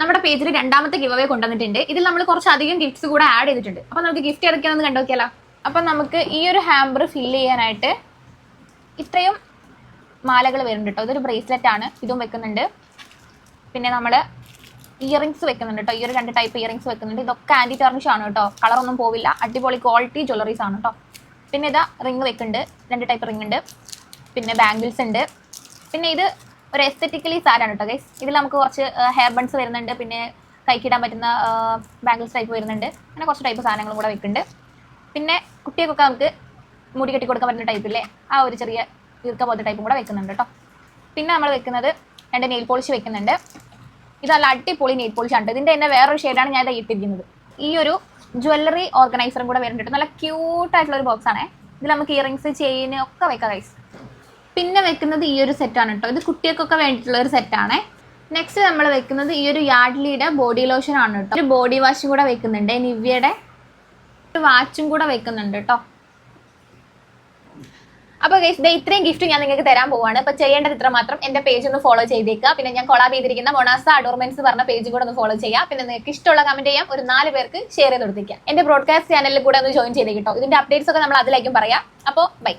നമ്മുടെ പേജിൽ രണ്ടാമത്തെ ഗിവ് അവേ കൊണ്ടുവന്നിട്ടുണ്ട്. ഇതിൽ നമ്മൾ കുറച്ചധികം ഗിഫ്റ്റ്സ് കൂടെ ആഡ് ചെയ്തിട്ടുണ്ട്. അപ്പൊ നമുക്ക് ഗിഫ്റ്റ് ഏതൊക്കെയാണെന്ന് കണ്ടോക്കിയാലോ അപ്പൊ നമുക്ക് ഈ ഒരു ഹാമ്പർ ഫില്ല് ചെയ്യാനായിട്ട് ഇത്രയും മാലകൾ വരുന്നുണ്ട് കേട്ടോ ഇതൊരു ബ്രേസ്ലെറ്റ് ആണ്. ഇതും വെക്കുന്നുണ്ട്. പിന്നെ നമ്മൾ ഇയറിങ്സ് വെക്കുന്നുണ്ട് കേട്ടോ ഈ ഒരു രണ്ട് ടൈപ്പ് ഇയറിങ്സ് വെക്കുന്നുണ്ട്. ഇതൊക്കെ ആന്റി ടെർണിഷ് ആണ് കേട്ടോ കളറൊന്നും പോവില്ല. അടിപൊളി ക്വാളിറ്റി ജ്വല്ലറീസ് ആണ് കേട്ടോ പിന്നെ ഇതാ റിങ് വെക്കുന്നുണ്ട്. രണ്ട് ടൈപ്പ് റിങ് ഉണ്ട്. പിന്നെ ബാംഗിൾസ് ഉണ്ട്. പിന്നെ ഇത് ഒരു എസ്തെറ്റിക്കലി സാരാണ് കേട്ടോ ഗൈസ് ഇതിൽ നമുക്ക് കുറച്ച് ഹെയർ ബൺസ് വരുന്നുണ്ട് പിന്നെ കൈക്കിടാൻ പറ്റുന്ന ബാംഗിൾസ് ടൈപ്പ് വരുന്നുണ്ട്. അങ്ങനെ കുറച്ച് ടൈപ്പ് സാധനങ്ങളും കൂടെ വെക്കുന്നുണ്ട്. പിന്നെ കുട്ടികൾക്കൊക്കെ നമുക്ക് മുടി കെട്ടി കൊടുക്കാൻ പറ്റുന്ന ടൈപ്പില്ലേ ആ ഒരു ചെറിയ ഈർക്ക പോലത്തെ ടൈപ്പും കൂടെ വെക്കുന്നുണ്ട് കേട്ടോ പിന്നെ നമ്മൾ വെക്കുന്നത് രണ്ട് നെയിൽ പോളിഷ് വെക്കുന്നുണ്ട്. ഇത് നല്ല അടിപൊളി നെയിൽ പോളിഷ് ആണ് ഇതിന്റെ തന്നെ വേറൊരു ഷെയ്ഡാണ് ഞാൻ ഇത് ഇട്ടിരിക്കുന്നത്. ഈ ഒരു ജ്വല്ലറി ഓർഗനൈസറും കൂടെ വരുന്നുണ്ട് നല്ല ക്യൂട്ടായിട്ടുള്ള ഒരു ബോക്സ് ആണ്. ഇതിൽ നമുക്ക് ഇയറിങ്സ് ചെയിൻ ഒക്കെ വെക്കാം ഗൈസ് പിന്നെ വെക്കുന്നത് ഈ ഒരു സെറ്റാണ് കേട്ടോ ഇത് കുട്ടികൾക്കൊക്കെ വേണ്ടിയിട്ടുള്ള ഒരു സെറ്റാണ് നെക്സ്റ്റ് നമ്മൾ വെക്കുന്നത് ഈ ഒരു യാഡ്ലിയുടെ ബോഡി ലോഷൻ ആണ് കേട്ടോ ഒരു ബോഡി വാഷും കൂടെ വെക്കുന്നുണ്ട്. നിവ്യയുടെ ഒരു വാച്ചും കൂടെ വെക്കുന്നുണ്ട് കേട്ടോ അപ്പൊ ഗൈസ് ദേ ഇത്രയും ഗിഫ്റ്റ് ഞാൻ നിങ്ങൾക്ക് തരാൻ പോവാണ്. അപ്പൊ ചെയ്യേണ്ടത് ഇത്ര മാത്രം എന്റെ പേജ് ഒന്ന് ഫോളോ ചെയ്തേക്കുക. പിന്നെ ഞാൻ കൊളാബ് ചെയ്തിരിക്കുന്ന മൊണാസ അഡോർമെന്റ്സ് പറഞ്ഞ പേജ് കൂടെ ഒന്ന് ഫോളോ ചെയ്യാം പിന്നെ നിങ്ങൾക്ക് ഇഷ്ടമുള്ള കമന്റ് ചെയ്യാം. ഒരു നാല് പേർക്ക് ഷെയർ ചെയ്ത് കൊടുത്തിരിക്കാം. എന്റെ ബ്രോഡ്കാസ്റ്റ് ചാനലിൽ കൂടെ ഒന്ന് ജോയിൻ ചെയ്തേക്കിട്ടോ ഇതിന്റെ അപ്ഡേറ്റ്സ് ഒക്കെ നമ്മൾ അതിലേക്കും പറയാം. അപ്പോൾ ബൈ